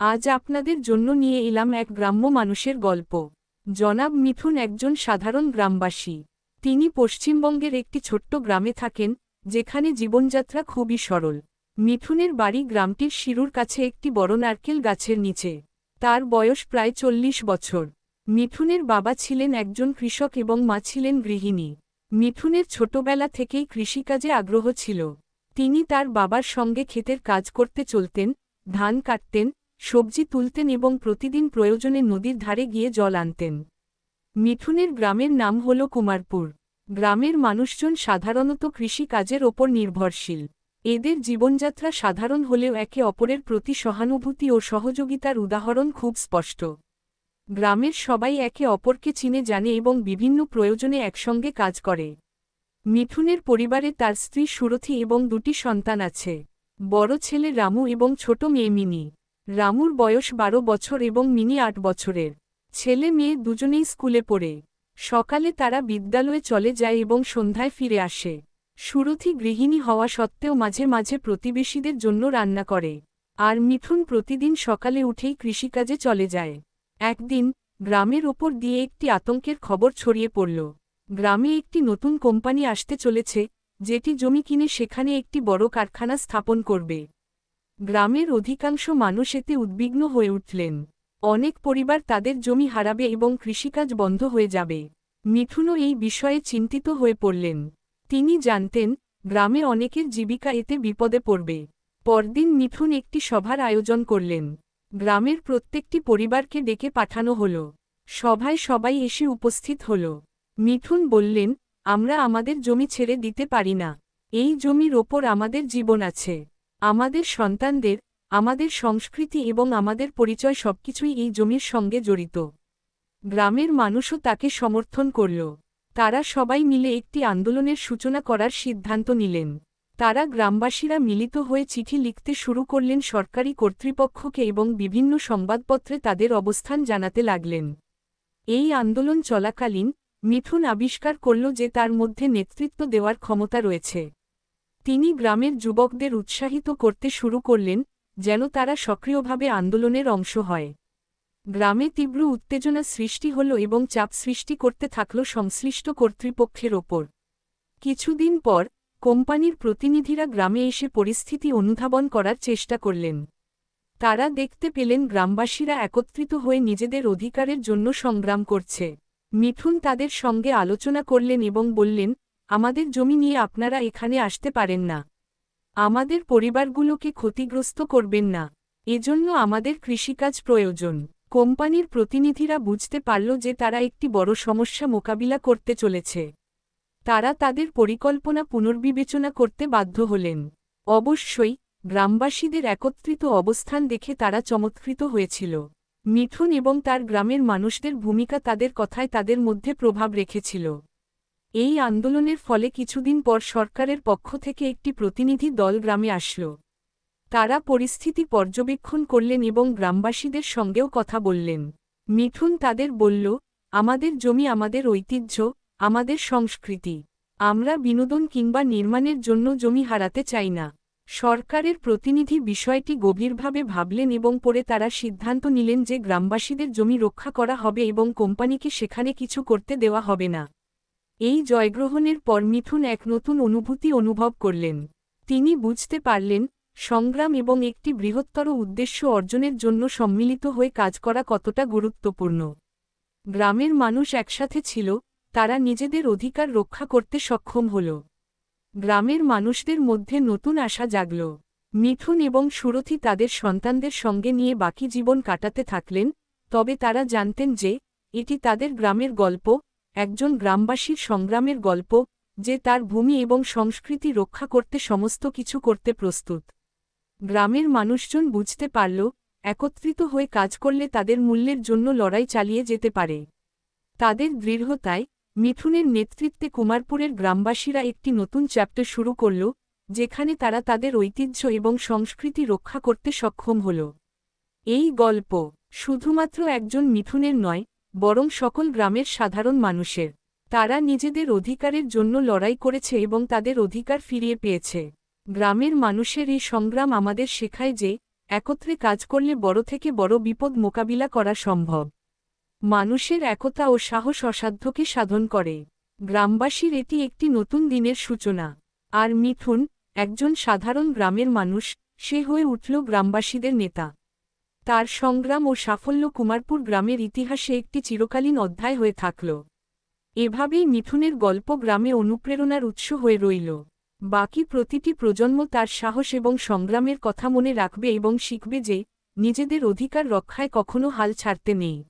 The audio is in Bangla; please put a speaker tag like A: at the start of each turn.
A: আজ আপনাদের জন্য নিয়ে এলাম এক গ্রাম্য মানুষের গল্প। জনাব মিঠুন একজন সাধারণ গ্রামবাসী। তিনি পশ্চিমবঙ্গের একটি ছোট্ট গ্রামে থাকেন, যেখানে জীবনযাত্রা খুবই সরল। মিঠুনের বাড়ি গ্রামটির শিরুর কাছে একটি বড় নারকেল গাছের নিচে। তার বয়স প্রায় চল্লিশ বছর। মিঠুনের বাবা ছিলেন একজন কৃষক এবং মা ছিলেন গৃহিণী। মিঠুনের ছোটবেলা থেকেই কৃষিকাজে আগ্রহ ছিল। তিনি তার বাবার সঙ্গে ক্ষেতের কাজ করতে চলতেন, ধান কাটতেন সবজি তুলতেন এবং প্রতিদিন প্রয়োজনে নদীর ধারে গিয়ে জল আনতেন। মিঠুনের গ্রামের নাম হল কুমারপুর। গ্রামের মানুষজন সাধারণত কৃষি কাজের ওপর নির্ভরশীল। এদের জীবনযাত্রা সাধারণ হলেও একে অপরের প্রতি সহানুভূতি ও সহযোগিতার উদাহরণ খুব স্পষ্ট। গ্রামের সবাই একে অপরকে চিনে, জানে এবং বিভিন্ন প্রয়োজনে একসঙ্গে কাজ করে। মিঠুনের পরিবারে তার স্ত্রী সুরথি এবং দুটি সন্তান আছে। বড় ছেলে রামু এবং ছোট মেয়ে মিনি। রামুর বয়স বারো বছর এবং মিনি আট বছরের। ছেলে মেয়ে দুজনেই স্কুলে পড়ে। সকালে তারা বিদ্যালয়ে চলে যায় এবং সন্ধ্যায় ফিরে আসে। সুরথি গৃহিণী হওয়া সত্ত্বেও মাঝে মাঝে প্রতিবেশীদের জন্য রান্না করে। আর মিঠুন প্রতিদিন সকালে উঠেই কৃষিকাজে চলে যায়। একদিন, গ্রামের ওপর দিয়ে একটি আতঙ্কের খবর ছড়িয়ে পড়ল। গ্রামে একটি নতুন কোম্পানি আসতে চলেছে, যেটি জমি কিনে সেখানে একটি বড় কারখানা স্থাপন করবে। গ্রামের অধিকাংশ মানুষ এতে উদ্বিগ্ন হয়ে উঠলেন। অনেক পরিবার তাদের জমি হারাবে এবং কৃষিকাজ বন্ধ হয়ে যাবে। মিঠুনও এই বিষয়ে চিন্তিত হয়ে পড়লেন। তিনি জানতেন, গ্রামে অনেকের জীবিকা এতে বিপদে পড়বে। পরদিন মিঠুন একটি সভার আয়োজন করলেন। গ্রামের প্রত্যেকটি পরিবারকে ডেকে পাঠানো হল। সভায় সবাই এসে উপস্থিত হল। মিঠুন বললেন, আমরা আমাদের জমি ছেড়ে দিতে পারি না। এই জমির ওপর আমাদের জীবন আছে। আমাদের সন্তানদের, আমাদের সংস্কৃতি এবং আমাদের পরিচয় সবকিছুই এই জমির সঙ্গে জড়িত। গ্রামের মানুষও তাকে সমর্থন করল। তারা সবাই মিলে একটি আন্দোলনের সূচনা করার সিদ্ধান্ত নিলেন। তারা গ্রামবাসীরা মিলিত হয়ে চিঠি লিখতে শুরু করলেন সরকারি কর্তৃপক্ষকে এবং বিভিন্ন সংবাদপত্রে তাদের অবস্থান জানাতে লাগলেন। এই আন্দোলন চলাকালীন মিথুন আবিষ্কার করল যে তার মধ্যে নেতৃত্ব দেওয়ার ক্ষমতা রয়েছে। তিনি গ্রামের যুবকদের উৎসাহিত করতে শুরু করলেন, যেন তারা সক্রিয়ভাবে আন্দোলনের অংশ হয়। গ্রামে তীব্র উত্তেজনা সৃষ্টি হল এবং চাপ সৃষ্টি করতে থাকল সংশ্লিষ্ট কর্তৃপক্ষের ওপর। কিছুদিন পর, কোম্পানির প্রতিনিধিরা গ্রামে এসে পরিস্থিতি অনুধাবন করার চেষ্টা করলেন। তারা দেখতে পেলেন গ্রামবাসীরা একত্রিত হয়ে নিজেদের অধিকারের জন্য সংগ্রাম করছে। মিঠুন তাদের সঙ্গে আলোচনা করলেন এবং বললেন আমাদের জমি নিয়ে আপনারা এখানে আসতে পারেন না। আমাদের পরিবারগুলোকে ক্ষতিগ্রস্ত করবেন না। এজন্য আমাদের কৃষিকাজ প্রয়োজন। কোম্পানির প্রতিনিধিরা বুঝতে পারল যে তারা একটি বড় সমস্যা মোকাবিলা করতে চলেছে। তারা তাদের পরিকল্পনা পুনর্বিবেচনা করতে বাধ্য হলেন। অবশ্যই, গ্রামবাসীদের একত্রিত অবস্থান দেখে তারা চমৎকৃত হয়েছিল। মিঠুন এবং তার গ্রামের মানুষদের ভূমিকা তাদের কথায় তাদের মধ্যে প্রভাব রেখেছিল। এই আন্দোলনের ফলে কিছুদিন পর সরকারের পক্ষ থেকে একটি প্রতিনিধি দল গ্রামে আসল। তারা পরিস্থিতি পর্যবেক্ষণ করলেন এবং গ্রামবাসীদের সঙ্গেও কথা বললেন। মিঠুন তাদের বলল, আমাদের জমি আমাদের ঐতিহ্য, আমাদের সংস্কৃতি। আমরা বিনোদন কিংবা নির্মাণের জন্য জমি হারাতে চাই না। সরকারের প্রতিনিধি বিষয়টি গভীরভাবে ভাবলেন এবং পরে তারা সিদ্ধান্ত নিলেন যে গ্রামবাসীদের জমি রক্ষা করা হবে এবং কোম্পানিকে সেখানে কিছু করতে দেওয়া হবে না। এই জয়গ্রহণের পর মিথুন এক নতুন অনুভূতি অনুভব করলেন। তিনি বুঝতে পারলেন, সংগ্রাম এবং একটি বৃহত্তর উদ্দেশ্য অর্জনের জন্য সম্মিলিত হয়ে কাজ করা কতটা গুরুত্বপূর্ণ। গ্রামের মানুষ একসাথে ছিল, তারা নিজেদের অধিকার রক্ষা করতে সক্ষম হল। গ্রামের মানুষদের মধ্যে নতুন আশা জাগল। মিঠুন এবং সুরথি তাদের সন্তানদের সঙ্গে নিয়ে বাকি জীবন কাটাতে থাকলেন, তবে তারা জানতেন যে, এটি তাদের গ্রামের গল্প একজন গ্রামবাসীর সংগ্রামের গল্প, যে তার ভূমি এবং সংস্কৃতি রক্ষা করতে সমস্ত কিছু করতে প্রস্তুত। গ্রামের মানুষজন বুঝতে পারল, একত্রিত হয়ে কাজ করলে তাদের মূল্যের জন্য লড়াই চালিয়ে যেতে পারে। তাদের দৃঢ়তায়, মিথুনের নেতৃত্বে কুমারপুরের গ্রামবাসীরা একটি নতুন চ্যাপ্টার শুরু করল, যেখানে তারা তাদের ঐতিহ্য এবং সংস্কৃতি রক্ষা করতে সক্ষম হল। এই গল্প শুধুমাত্র একজন মিথুনের নয় বরং সকল গ্রামের সাধারণ মানুষের। তারা নিজেদের অধিকারের জন্য লড়াই করেছে এবং তাদের অধিকার ফিরিয়ে পেয়েছে। গ্রামের মানুষের এই সংগ্রাম আমাদের শেখায় যে, একত্রে কাজ করলে বড় থেকে বড় বিপদ মোকাবিলা করা সম্ভব। মানুষের একতা ও সাহস অসাধ্যকে সাধন করে। গ্রামবাসীর এটি একটি নতুন দিনের সূচনা। আর মিথুন, একজন সাধারণ গ্রামের মানুষ, সে হয়ে উঠল গ্রামবাসীদের নেতা। তার সংগ্রাম ও সাফল্য কুমারপুর গ্রামের ইতিহাসে একটি চিরকালীন অধ্যায় হয়ে থাকল। এভাবেই মিথুনের গল্প গ্রামে অনুপ্রেরণার উৎস হয়ে রইল। বাকি প্রতিটি প্রজন্ম তার সাহস এবং সংগ্রামের কথা মনে রাখবে এবং শিখবে যে, নিজেদের অধিকার রক্ষায় কখনো হাল ছাড়তে নেই।